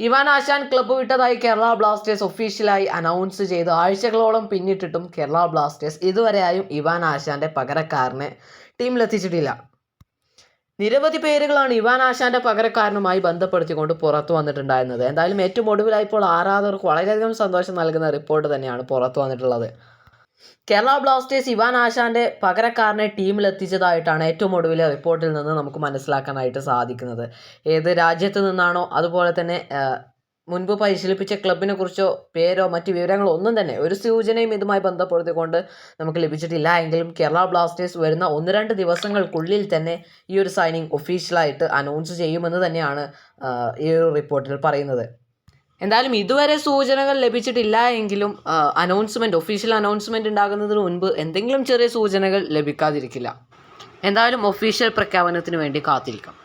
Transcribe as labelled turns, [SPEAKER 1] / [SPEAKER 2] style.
[SPEAKER 1] Ivan ആശാൻ club വിട്ടതായി Kerala Blasters ഒഫീഷ്യലായി അനൗൺസ് ചെയ്ത് ആഴ്ചകളോളം പിന്നിട്ടിട്ടും കേരള ബ്ലാസ്റ്റേഴ്സ് ഇതുവരെയായും ഇവാൻ ആശാന്റെ പകരക്കാരനെ ടീമിലെത്തിച്ചിട്ടില്ല നിരവധി പേരുകളാണ് ഇവാൻ ആശാന്റെ പകരക്കാരനുമായി ബന്ധപ്പെടുത്തിക്കൊണ്ട് പുറത്തു വന്നിട്ടുണ്ടായിരുന്നത്. എന്തായാലും ഏറ്റവും ഒടുവിലായി ഇപ്പോൾ ആരാധകർക്ക് വളരെയധികം സന്തോഷം നൽകുന്ന റിപ്പോർട്ട് തന്നെയാണ് പുറത്തു വന്നിട്ടുള്ളത്. കേരള ബ്ലാസ്റ്റേഴ്സ് ഇവാൻ ആശാന്റെ പകരക്കാരനെ ടീമിലെത്തിച്ചതായിട്ടാണ് ഏറ്റവും ഒടുവിൽ റിപ്പോർട്ടിൽ നിന്ന് നമുക്ക് മനസ്സിലാക്കാനായിട്ട് സാധിക്കുന്നത്. ഏത് രാജ്യത്ത് നിന്നാണോ അതുപോലെ തന്നെ മുൻപ് പരിശീലിപ്പിച്ച ക്ലബിനെ കുറിച്ചോ പേരോ മറ്റ് വിവരങ്ങളോ ഒന്നും തന്നെ ഒരു സൂചനയും ഇതുമായി ബന്ധപ്പെടുത്തിക്കൊണ്ട് നമുക്ക് ലഭിച്ചിട്ടില്ല. എങ്കിലും കേരള ബ്ലാസ്റ്റേഴ്സ് വരുന്ന ഒന്ന് രണ്ട് ദിവസങ്ങൾക്കുള്ളിൽ തന്നെ ഈ ഒരു സൈനിങ് ഒഫീഷ്യലായിട്ട് അനൗൺസ് ചെയ്യുമെന്ന് തന്നെയാണ് ഈ ഒരു റിപ്പോർട്ടിൽ പറയുന്നത്. എന്തായാലും ഇതുവരെ സൂചനകൾ ലഭിച്ചിട്ടില്ല എങ്കിലും അനൗൺസ്മെന്റ് ഒഫീഷ്യൽ അനൗൺസ്മെന്റ് ഉണ്ടാകുന്നതിന് മുൻപ് എന്തെങ്കിലും ചെറിയ സൂചനകൾ ലഭിക്കാതിരിക്കില്ല. എന്തായാലും ഒഫീഷ്യൽ പ്രഖ്യാപനത്തിന് വേണ്ടി കാത്തിരിക്കാം.